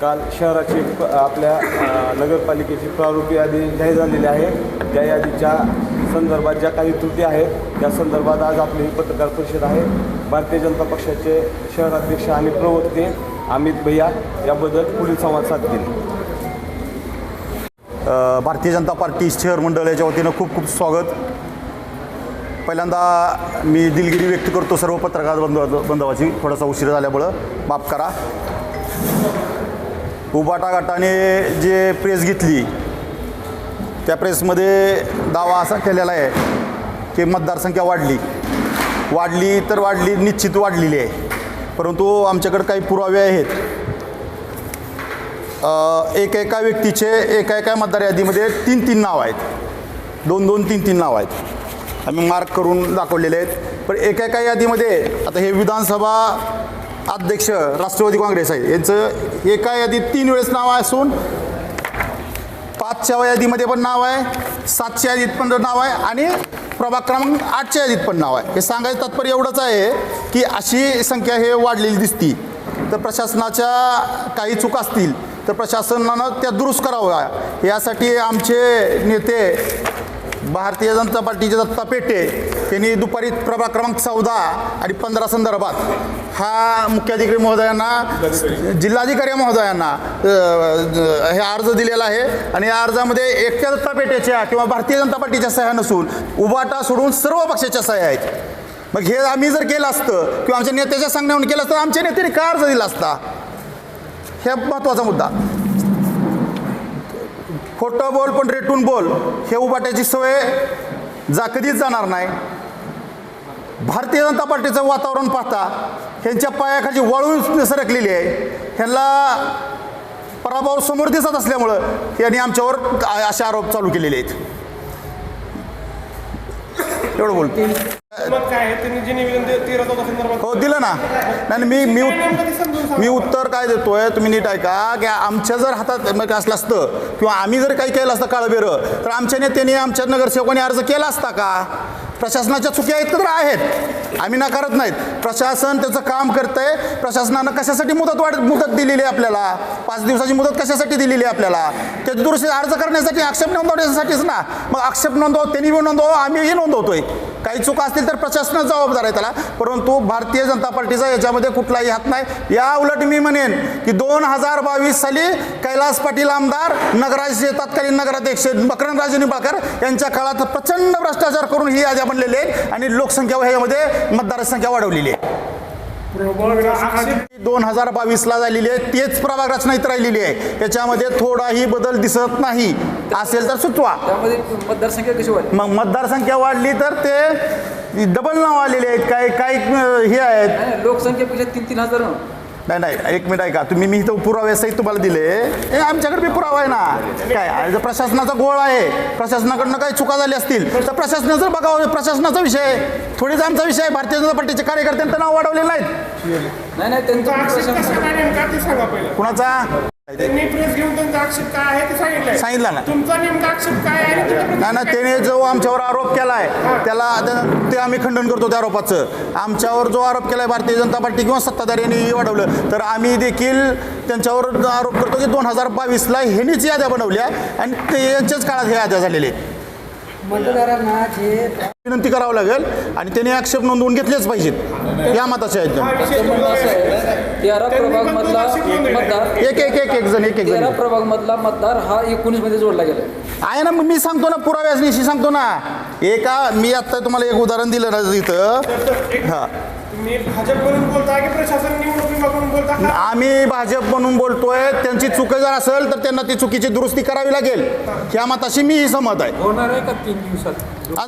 काल शहराची प- आपल्या नगरपालिकेची प्रारूपी यादी जाहीर झालेली आहे. त्या यादीच्या संदर्भात ज्या काही त्रुटी आहेत त्या संदर्भात आज आपली ही पत्रकार परिषद आहे. भारतीय जनता पक्षाचे शहराध्यक्ष आणि प्रवक्ते अमित भैया याबद्दल पुढील संवाद साधतील. भारतीय जनता पार्टी शहर मंडळ याच्या वतीनं खूप खूप स्वागत. पहिल्यांदा मी दिलगिरी व्यक्त करतो सर्व पत्रकार बंधवाची. थोडासा उशीर झाल्यामुळं माफ करा. उबाटा गटाने जे प्रेस घेतली त्या प्रेसमध्ये दावा असा केलेला आहे की मतदारसंख्या वाढली. वाढली तर वाढली निश्चित वाढलेली आहे. परंतु आमच्याकडे काही पुरावे आहेत. अ, एका एका व्यक्तीचे एका एका मतदार यादीमध्ये तीन तीन नाव आहेत. दोन दोन तीन तीन नाव आहेत. आम्ही मार्क करून दाखवलेले आहेत. पण एका एका यादीमध्ये आता हे विधानसभा अध्यक्ष राष्ट्रवादी काँग्रेस आहे. यांचं एका यादीत तीन वेळेस नाव असून पाचच्या यादीमध्ये पण नाव आहे सातच्या यादीत पण नाव आहे आणि प्रभाग क्रमांक आठच्या यादीत पण नाव आहे. हे सांगायचं तात्पर्य एवढंच आहे की अशी संख्या हे वाढलेली दिसती. तर प्रशासनाच्या काही चूक असतील तर प्रशासनानं त्या दुरुस्त कराव्या. यासाठी आमचे नेते भारतीय जनता पार्टीचे दत्ता पेटे त्यांनी दुपारी प्रभाग क्रमांक चौदा आणि पंधरा संदर्भात हा मुख्याधिकारी महोदयांना जिल्हाधिकारी महोदयांना हे अर्ज दिलेला आहे. आणि या अर्जामध्ये एकट्या दत्ता पेटेच्या किंवा भारतीय जनता पार्टीच्या सह्या नसून उभाटा सोडून सर्व पक्षाच्या सह्या आहेत. मग हे आम्ही जर केलं असतं किंवा आमच्या नेत्याच्या सांगण्यावरून केलं असतं आमच्या नेत्याने का अर्ज दिला असता? हे महत्त्वाचा मुद्दा. खोटं बोल पण रेटून बोल हे उबाट्याची सवय जा कधीच जाणार नाही. भारतीय जनता पार्टीचं वातावरण पाहता ह्यांच्या पायाखाली वळून सरकलेली आहे. ह्यांना पराभव समोर दिसत असल्यामुळं यांनी आमच्यावर असे आरोप चालू केलेले आहेत. एवढं बोलतो हो दिलं ना. नाही मी मी मी उत्तर काय देतोय तुम्ही नीट ऐका की आमच्या जर हातात मग असलं असतं किंवा आम्ही जर काही केलं असतं काळबेरं तर आमच्या नेत्याने आमच्या नगरसेवकाने अर्ज केला असता का? प्रशासनाच्या चुकी आहेत तर आहेत. आम्ही नाकारत नाहीत. प्रशासन त्याचं काम करतंय. प्रशासनानं कशासाठी मुदत वाढ मुदत दिलेली आहे आपल्याला? पाच दिवसाची मुदत कशासाठी दिलेली आहे आपल्याला? त्याची दुरुस्ती अर्ज करण्यासाठी आक्षेप नोंदवण्यासाठीच ना. मग आक्षेप नोंदव त्यांनी नोंदव आम्हीही नोंदवतोय. काही चुका असतील तर प्रशासन जबाबदार आहे त्याला. परंतु भारतीय जनता पार्टीचा याच्यामध्ये कुठलाही हात नाही. या उलट मी म्हणेन की दोन हजार बावीस साली कैलास पाटील आमदार नगराचे तत्कालीन नगराध्यक्ष मकरंदराजे निंबाळकर यांच्या काळात प्रचंड भ्रष्टाचार करून ही याद्या बनलेली आहे आणि लोकसंख्या ह्यामध्ये मतदारसंख्या वाढवलेली आहे. दोन हजार बावीसला झालेली आहे. तेच प्रभाग रचना इथं राहिलेली आहे. याच्यामध्ये थोडाही बदल दिसत नाही. असेल तर सुचवा. त्यामध्ये मतदारसंख्या कशी वाढली? मग मतदारसंख्या वाढली तर ते डबल नाव आलेले आहेत. काही अं, हे आहेत. नाही, लोकसंख्येपेक्षा तीन तीन हजार नाही नाही एक मिनिट ऐका. तुम्ही मी इथं पुरावे सहित तुम्हाला दिले. हे आमच्याकडे बी पुरावा आहे ना. काय आहे, जर प्रशासनाचा गोळ आहे. प्रशासनाकडनं काही चुका झाल्या असतील तर प्रशासनाचं बघावं. प्रशासनाचा विषय आहे. थोडीच आमचा विषय आहे. भारतीय जनता पार्टीचे कार्यकर्त्यांचं नाव वाढवलेलं नाहीत. नाही नाही त्यांचं आक्षेप कसा प्रशासन- काय नेमका? ते सांगा पहिलं. कुणाचा? त्यांनी प्रेस घेऊन त्यांचा आक्षेप काय आहे ते सांगितलंय. सांगितलं ना. तुमचा नेमका आक्षेप काय आहे आणि तुम्ही नाही ना त्याने जो आमच्यावर आरोप केला आहे त्याला त्या- ते आम्ही खंडन करतो त्या आरोपाचं. आमच्यावर जो आरोप केला आहे भारतीय जनता पार्टी किंवा सत्ताधाऱ्यांनी वाढवलं तर आम्ही देखील त्यांच्यावर आरोप करतो की दोन हजार बावीसला ह्यांनीच याद्या बनवल्या आणि ते यांच्याच काळात हे याद्या झालेल्या आहेत मतदारांना जे विनंती करावं लागेल आणि त्यांनी आक्षेप नोंदवून घेतलेच पाहिजेत. या मताचे आहेत तेरा. मतदार एक एक एक एक जण एक एक तेरा प्रभाग मधला मतदार हा एकोणीसमध्ये जोडला गेला. आहे ना मग मी सांगतो ना पुराव्याशी सांगतो ना. एका मी आत्ता तुम्हाला एक उदाहरण दिलं ना एक- हां. भाजप म्हणून बोलता की प्रशासन बोलता? आम्ही भाजप म्हणून बोलतोय त्यांची चूक जर असेल तर त्यांना ती चुकीची दुरुस्ती करावी लागेल. ह्या मताशी मी सहमत आहे. होणार आहे का तीन दिवसात?